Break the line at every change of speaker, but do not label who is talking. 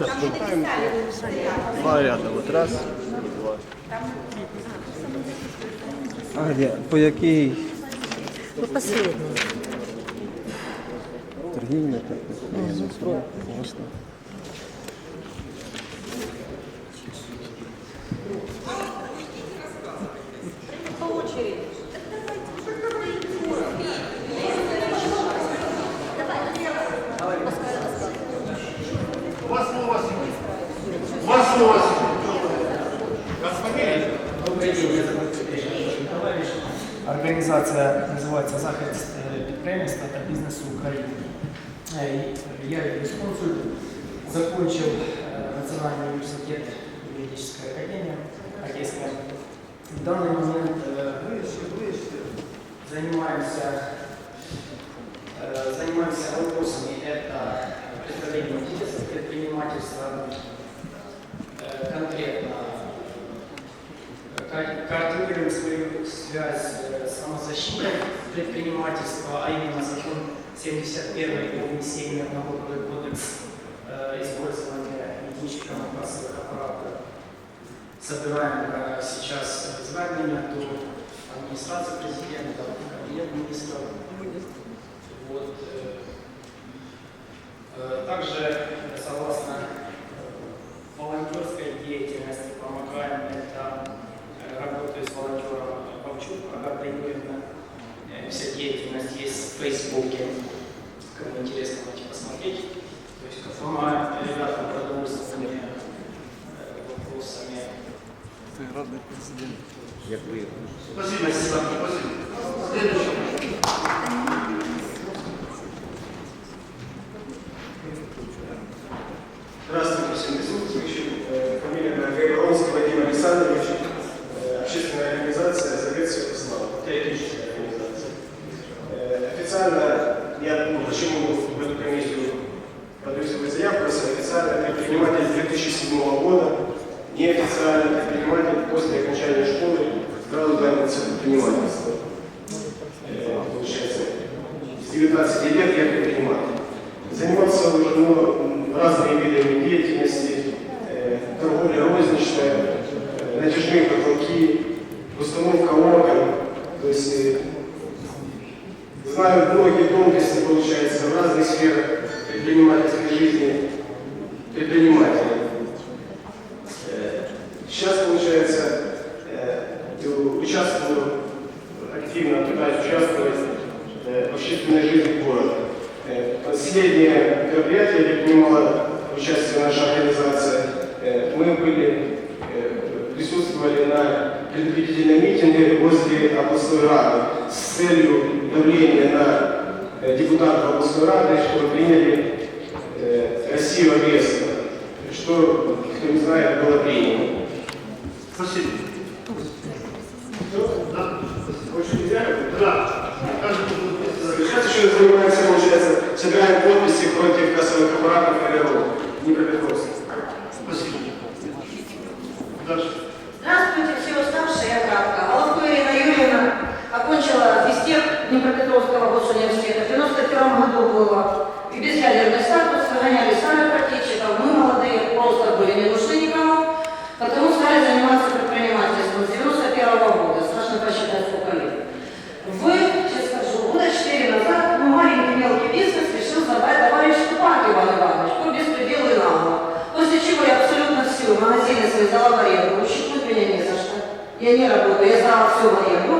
Там не. Два ряда. От раз, два. А где? По якій?
Ну, по последній.
Торгівля так.
Власне. Організація називається Захист е, підприємства та бізнесу України. Е, і Я юрисконсульт, закончив е, Національний університет юридическая академия Одесская. В данный момент э, занимаемся, э, занимаемся вопросами это представление интересов предпринимательства, координируем свою связь э, с самозащитой предпринимательства, а именно закон 71 о внесении в налоговый кодекс э, использования единичного кассовых аппаратов. Собираем э, сейчас звернення до администрации президента, кабинет министров. Деятельность есть в Фейсбуке. Кому интересно, можете посмотреть. То есть помогаем ребятам продовольственными э, вопросами.
Спасибо, спасибо. Следующий.
Здравствуйте всем присутствующим. Э, Фамилия Гайбаровский Вадим Александрович. Э, Общественная организация «Завет Святослава». Теоретическая организация. Э, Официально, я ну, почему в эту комиссию свою заявку, официально предприниматель 2007 года, неофициально предприниматель после окончания школы сразу занялся предпринимательством. Э, Получается, с 19 лет я предприниматель. Занимался уже ну, разными видами деятельности, многие тонкости, получается, в разных сферах предпринимательской жизни предпринимателей. Э, Сейчас, получается, э, участвую, активно пытаюсь участвовать э, в общественной жизни города. Последнее мероприятие, где принимала участие наша организация, мы были, присутствовали на предупредительном митинге возле областной рады с целью давления на депутатов областной рады, чтобы приняли э, Россию агрессора. Что, кто не знает, было принято.
Спасибо. Да. Очень? Да.
Сейчас еще занимаемся, получается, собираем подписи против кассовых аппаратов и РРО. Днепропетровск.
Спасибо. Дальше.
Здравствуйте, все уставшие, я кратко. Головко Ирина Юрьевна окончила физтех Днепропетровского госуниверситета. В 91 году было и безъядерный статус, выгоняли сами практически, мы молодые, просто были не нужны никому, потому стали заниматься предпринимательством с 91 года. Страшно посчитать, сколько лет. Вы, сейчас скажу, года 4 назад, ну, маленький мелкий бизнес решил забрать товарищ Тупак Иван Иванович, по беспределу и нагло. После чего я абсолютно все магазины свои сдала в аренду, ущипнуть меня не за что. Я не работаю, я знала все в аренду.